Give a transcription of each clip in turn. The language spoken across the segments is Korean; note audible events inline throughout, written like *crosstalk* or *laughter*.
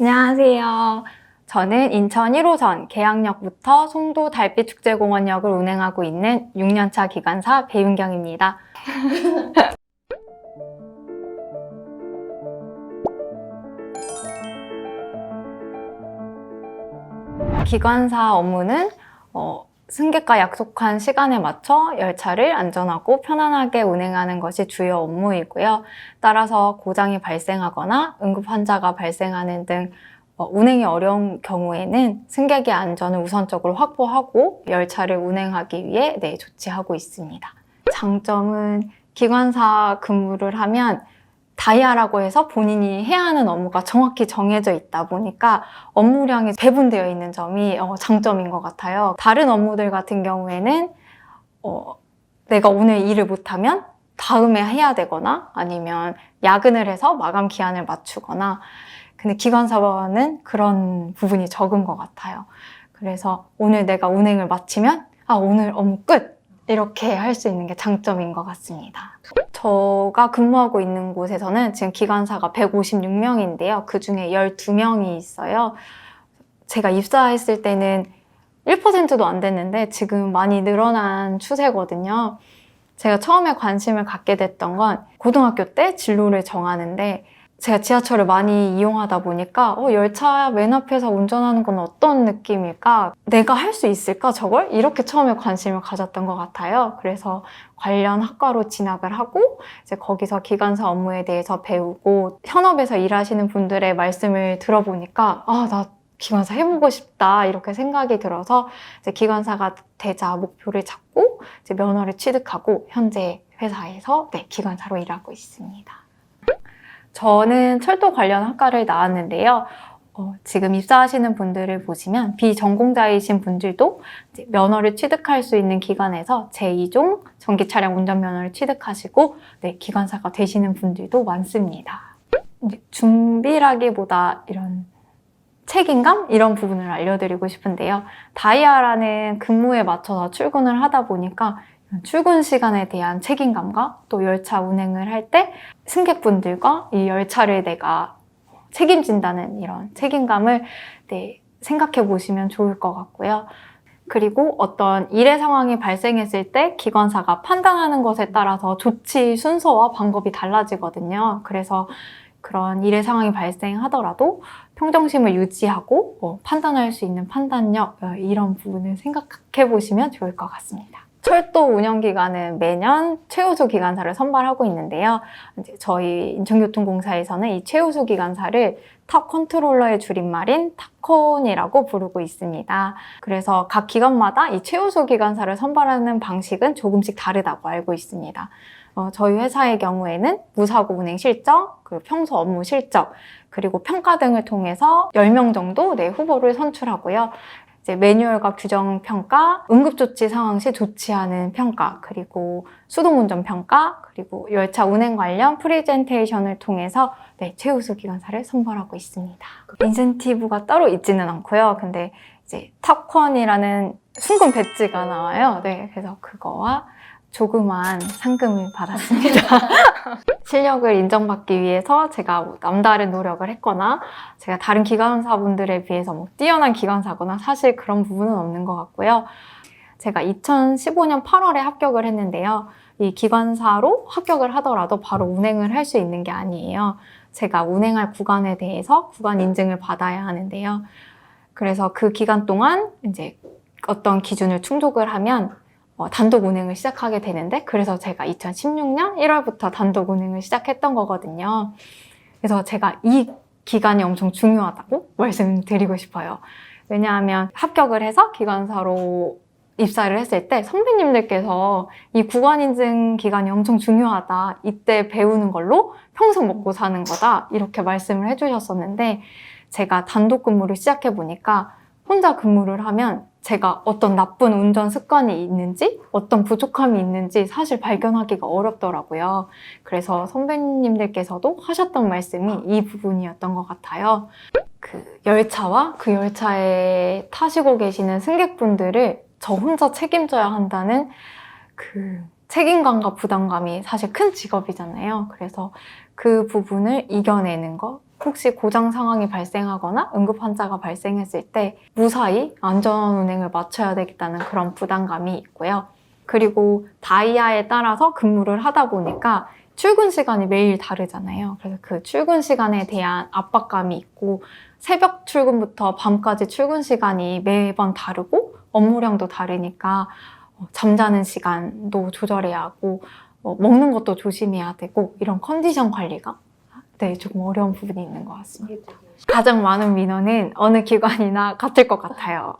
안녕하세요. 저는 인천 1호선 계양역부터 송도 달빛축제공원역을 운행하고 있는 6년차 기관사 배윤경입니다. *laughs* 기관사 업무는 어, 승객과 약속한 시간에 맞춰 열차를 안전하고 편안하게 운행하는 것이 주요 업무이고요. 따라서 고장이 발생하거나 응급 환자가 발생하는 등 어, 운행이 어려운 경우에는 승객의 안전을 우선적으로 확보하고 열차를 운행하기 위해 네, 조치하고 있습니다. 장점은 기관사 근무를 하면 다이아라고 해서 본인이 해야 하는 업무가 정확히 정해져 있다 보니까 업무량이 배분되어 있는 점이 어, 장점인 것 같아요. 다른 업무들 같은 경우에는 어, 내가 오늘 일을 못하면 다음에 해야 되거나 아니면 야근을 해서 마감 기한을 맞추거나 근데 기관사는 그런 부분이 적은 것 같아요. 그래서 오늘 내가 운행을 마치면 아 오늘 업무 끝 이렇게 할 수 있는 게 장점인 것 같습니다. 저가 근무하고 있는 곳에서는 지금 기관사가 156명인데요. 그 중에 12명이 있어요. 제가 입사했을 때는 1%도 안 됐는데 지금 많이 늘어난 추세거든요. 제가 처음에 관심을 갖게 됐던 건 고등학교 때 진로를 정하는데 제가 지하철을 많이 이용하다 보니까 어, 열차 맨 앞에서 운전하는 건 어떤 느낌일까? 내가 할 수 있을까 저걸? 이렇게 처음에 관심을 가졌던 것 같아요. 그래서 관련 학과로 진학을 하고 이제 거기서 기관사 업무에 대해서 배우고 현업에서 일하시는 분들의 말씀을 들어보니까 아, 나 기관사 해보고 싶다 이렇게 생각이 들어서 이제 기관사가 되자 목표를 잡고 이제 면허를 취득하고 현재 회사에서 네, 기관사로 일하고 있습니다. 저는 철도 관련 학과를 나왔는데요. 어, 지금 입사하시는 분들을 보시면 비전공자이신 분들도 면허를 취득할 수 있는 기관에서 제2종 전기 차량 운전면허를 취득하시고 네, 기관사가 되시는 분들도 많습니다. 준비라기보다 이런 책임감 이런 부분을 알려드리고 싶은데요. 다이아라는 근무에 맞춰서 출근을 하다 보니까 출근 시간에 대한 책임감과 또 열차 운행을 할 때 승객분들과 이 열차를 내가 책임진다는 이런 책임감을 네, 생각해 보시면 좋을 것 같고요. 그리고 어떤 일의 상황이 발생했을 때 기관사가 판단하는 것에 따라서 조치 순서와 방법이 달라지거든요. 그래서 그런 일의 상황이 발생하더라도 평정심을 유지하고 어, 판단할 수 있는 판단력 어, 이런 부분을 생각해 보시면 좋을 것 같습니다. 철도 운영 기간은 매년 최우수 기관사를 선발하고 있는데요. 저희 인천교통공사에서는 이 최우수 기관사를 탑 컨트롤러의 줄임말인 탑콘이라고 부르고 있습니다. 그래서 각 기관마다 이 최우수 기관사를 선발하는 방식은 조금씩 다르다고 알고 있습니다. 어, 저희 회사의 경우에는 무사고 운행 실적, 그리고 평소 업무 실적, 그리고 평가 등을 통해서 10명 정도 내 후보를 선출하고요. 이제 매뉴얼과 규정 평가, 응급조치 상황 시 조치하는 평가, 그리고 수동운전 평가, 그리고 열차 운행 관련 프리젠테이션을 통해서 네, 최우수 기관사를 선발하고 있습니다. 인센티브가 따로 있지는 않고요. 근데 이제 탑콘이라는 순금 배지가 나와요. 네, 그래서 그거와 조그만 상금을 받았습니다. *laughs* 실력을 인정받기 위해서 제가 뭐 남다른 노력을 했거나 제가 다른 기관사분들에 비해서 뭐 뛰어난 기관사거나 사실 그런 부분은 없는 것 같고요. 제가 2015년 8월에 합격을 했는데요. 이 기관사로 합격을 하더라도 바로 운행을 할 수 있는 게 아니에요. 제가 운행할 구간에 대해서 구간 인증을 받아야 하는데요. 그래서 그 기간 동안 이제 어떤 기준을 충족을 하면 어, 단독 운행을 시작하게 되는데 그래서 제가 2016년 1월부터 단독 운행을 시작했던 거거든요. 그래서 제가 이 기간이 엄청 중요하다고 말씀드리고 싶어요. 왜냐하면 합격을 해서 기관사로 입사를 했을 때 선배님들께서 이 구간 인증 기간이 엄청 중요하다. 이때 배우는 걸로 평생 먹고 사는 거다. 이렇게 말씀을 해주셨었는데 제가 단독 근무를 시작해 보니까 혼자 근무를 하면 제가 어떤 나쁜 운전 습관이 있는지 어떤 부족함이 있는지 사실 발견하기가 어렵더라고요. 그래서 선배님들께서도 하셨던 말씀이 이 부분이었던 것 같아요. 그 열차와 그 열차에 타시고 계시는 승객분들을 저 혼자 책임져야 한다는 그 책임감과 부담감이 사실 큰 직업이잖아요. 그래서 그 부분을 이겨내는 거, 혹시 고장 상황이 발생하거나 응급 환자가 발생했을 때 무사히 안전 운행을 맞춰야 되겠다는 그런 부담감이 있고요. 그리고 다이아에 따라서 근무를 하다 보니까 출근 시간이 매일 다르잖아요. 그래서 그 출근 시간에 대한 압박감이 있고 새벽 출근부터 밤까지 출근 시간이 매번 다르고 업무량도 다르니까 어, 잠자는 시간도 조절해야 하고 어, 먹는 것도 조심해야 되고 이런 컨디션 관리가 네, 조금 어려운 부분이 있는 것 같습니다. 가장 많은 민원은 어느 기관이나 같을 것 같아요.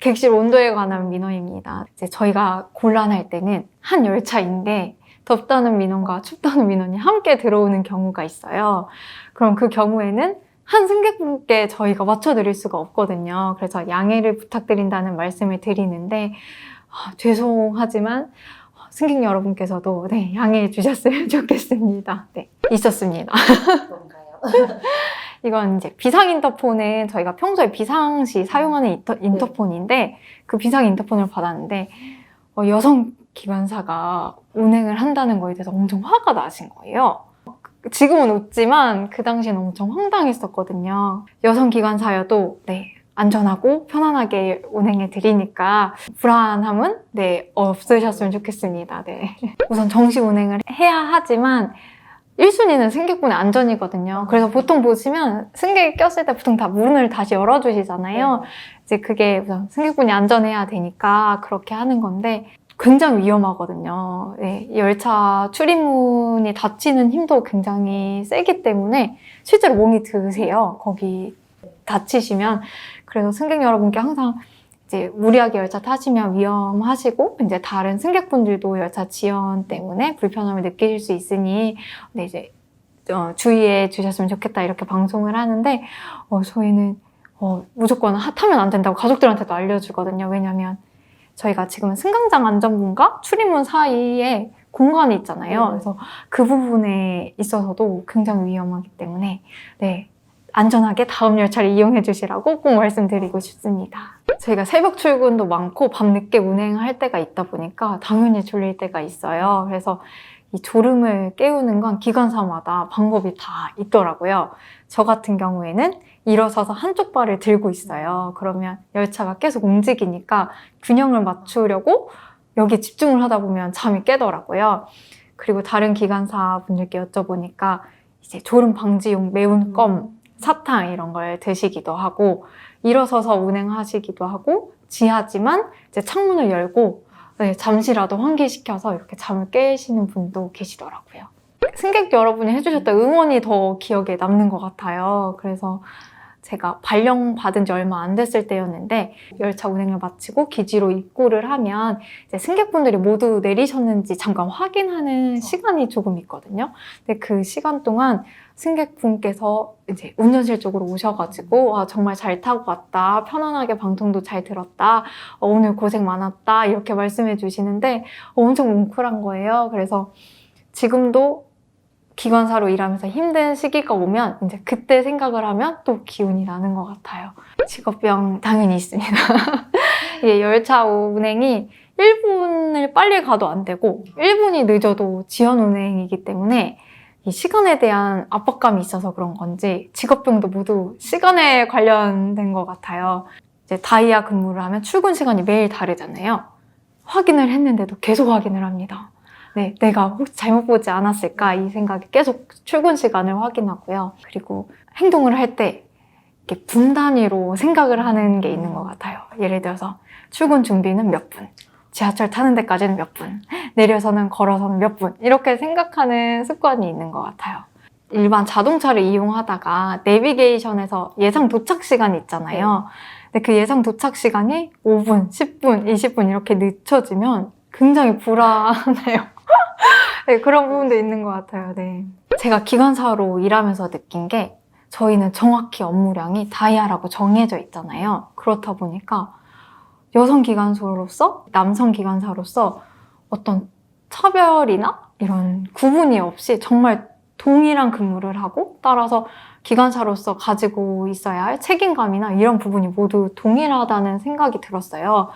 객실 온도에 관한 민원입니다. 이제 저희가 곤란할 때는 한 열차인데 덥다는 민원과 춥다는 민원이 함께 들어오는 경우가 있어요. 그럼 그 경우에는 한 승객분께 저희가 맞춰드릴 수가 없거든요. 그래서 양해를 부탁드린다는 말씀을 드리는데 아, 죄송하지만 승객 여러분께서도 네, 양해해 주셨으면 *laughs* 좋겠습니다. 네, 있었습니다. 그런가요? *laughs* 이건 이제 비상 인터폰은 저희가 평소에 비상시 사용하는 인터, 인터폰인데 그 비상 인터폰을 받았는데 어, 여성 기관사가 운행을 한다는 거에 대해서 엄청 화가 나신 거예요. 지금은 웃지만 그 당시에는 엄청 황당했었거든요. 여성 기관사여도 네 안전하고 편안하게 운행해 드리니까 불안함은 네 없으셨으면 좋겠습니다. 네 *laughs* 우선 정시 운행을 해야 하지만 1순위는 승객분의 안전이거든요. 그래서 보통 보시면 승객이 꼈을 때 보통 다 문을 다시 열어주시잖아요. 이제 그게 우선 승객분이 안전해야 되니까 그렇게 하는 건데 굉장히 위험하거든요. 네, 열차 출입문이 닫히는 힘도 굉장히 세기 때문에 실제로 몸이 드세요. 거기 다치시면. 그래서 승객 여러분께 항상 이제 무리하게 열차 타시면 위험하시고 이제 다른 승객분들도 열차 지연 때문에 불편함을 느끼실 수 있으니 네, 이제 어, 주의해 주셨으면 좋겠다 이렇게 방송을 하는데 어, 저희는 어, 무조건 하- 타면 안 된다고 가족들한테도 알려주거든요. 왜냐하면 저희가 지금은 승강장 안전문과 출입문 사이에 공간이 있잖아요. 네. 그래서 그 부분에 있어서도 굉장히 위험하기 때문에 네 안전하게 다음 열차를 이용해 주시라고 꼭 말씀드리고 싶습니다. 저희가 새벽 출근도 많고 밤늦게 운행할 때가 있다 보니까 당연히 졸릴 때가 있어요. 그래서 이 졸음을 깨우는 건 기관사마다 방법이 다 있더라고요. 저 같은 경우에는 일어서서 한쪽 발을 들고 있어요. 그러면 열차가 계속 움직이니까 균형을 맞추려고 여기 집중을 하다 보면 잠이 깨더라고요. 그리고 다른 기관사 분들께 여쭤보니까 이제 졸음 방지용 매운 껌, 사탕 이런 걸 드시기도 하고 일어서서 운행하시기도 하고 지하지만 이제 창문을 열고 네, 잠시라도 환기시켜서 이렇게 잠을 깨시는 분도 계시더라고요. 승객 여러분이 해주셨던 응원이 더 기억에 남는 것 같아요. 그래서 제가 발령 받은 지 얼마 안 됐을 때였는데 열차 운행을 마치고 기지로 입고를 하면 이제 승객분들이 모두 내리셨는지 잠깐 확인하는 시간이 조금 있거든요. 근데 그 시간 동안 승객분께서 이제 운전실 쪽으로 오셔가지고 아, 정말 잘 타고 왔다 편안하게 방송도 잘 들었다 어, 오늘 고생 많았다 이렇게 말씀해 주시는데 엄청 뭉클한 거예요. 그래서 지금도 기관사로 일하면서 힘든 시기가 오면 이제 그때 생각을 하면 또 기운이 나는 것 같아요. 직업병 당연히 있습니다. *laughs* 이게 열차 운행이 1분을 빨리 가도 안 되고 1분이 늦어도 지연 운행이기 때문에 이 시간에 대한 압박감이 있어서 그런 건지 직업병도 모두 시간에 관련된 것 같아요. 이제 다이아 근무를 하면 출근 시간이 매일 다르잖아요. 확인을 했는데도 계속 확인을 합니다. 네, 내가 혹시 잘못 보지 않았을까 이 생각이 계속 출근 시간을 확인하고요. 그리고 행동을 할 때 이렇게 분 단위로 생각을 하는 게 있는 것 같아요. 예를 들어서 출근 준비는 몇 분, 지하철 타는 데까지는 몇 분, 내려서는 걸어서는 몇 분, 이렇게 생각하는 습관이 있는 것 같아요. 일반 자동차를 이용하다가 내비게이션에서 예상 도착 시간이 있잖아요. 근데 그 예상 도착 시간이 5분, 10분, 20분 이렇게 늦춰지면 굉장히 불안해요. *laughs* 네, 그런 부분도 있는 것 같아요. 네. 제가 기관사로 일하면서 느낀 게 저희는 정확히 업무량이 다이아라고 정해져 있잖아요. 그렇다 보니까 여성 기관소로서 남성 기관사로서 어떤 차별이나 이런 구분이 없이 정말 동일한 근무를 하고 따라서 기관사로서 가지고 있어야 할 책임감이나 이런 부분이 모두 동일하다는 생각이 들었어요.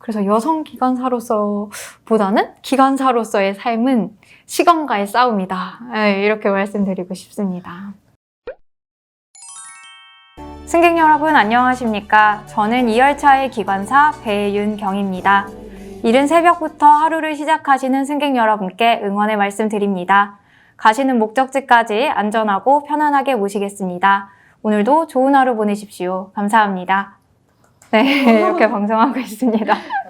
그래서 여성 기관사로서 보다는 기관사로서의 삶은 시간과의 싸움이다. 네, 이렇게 말씀드리고 싶습니다. 승객 여러분 안녕하십니까? 저는 2열차의 기관사 배윤경입니다. 이른 새벽부터 하루를 시작하시는 승객 여러분께 응원의 말씀 드립니다. 가시는 목적지까지 안전하고 편안하게 모시겠습니다. 오늘도 좋은 하루 보내십시오. 감사합니다. 네, 이렇게 방송하고 있습니다. *laughs*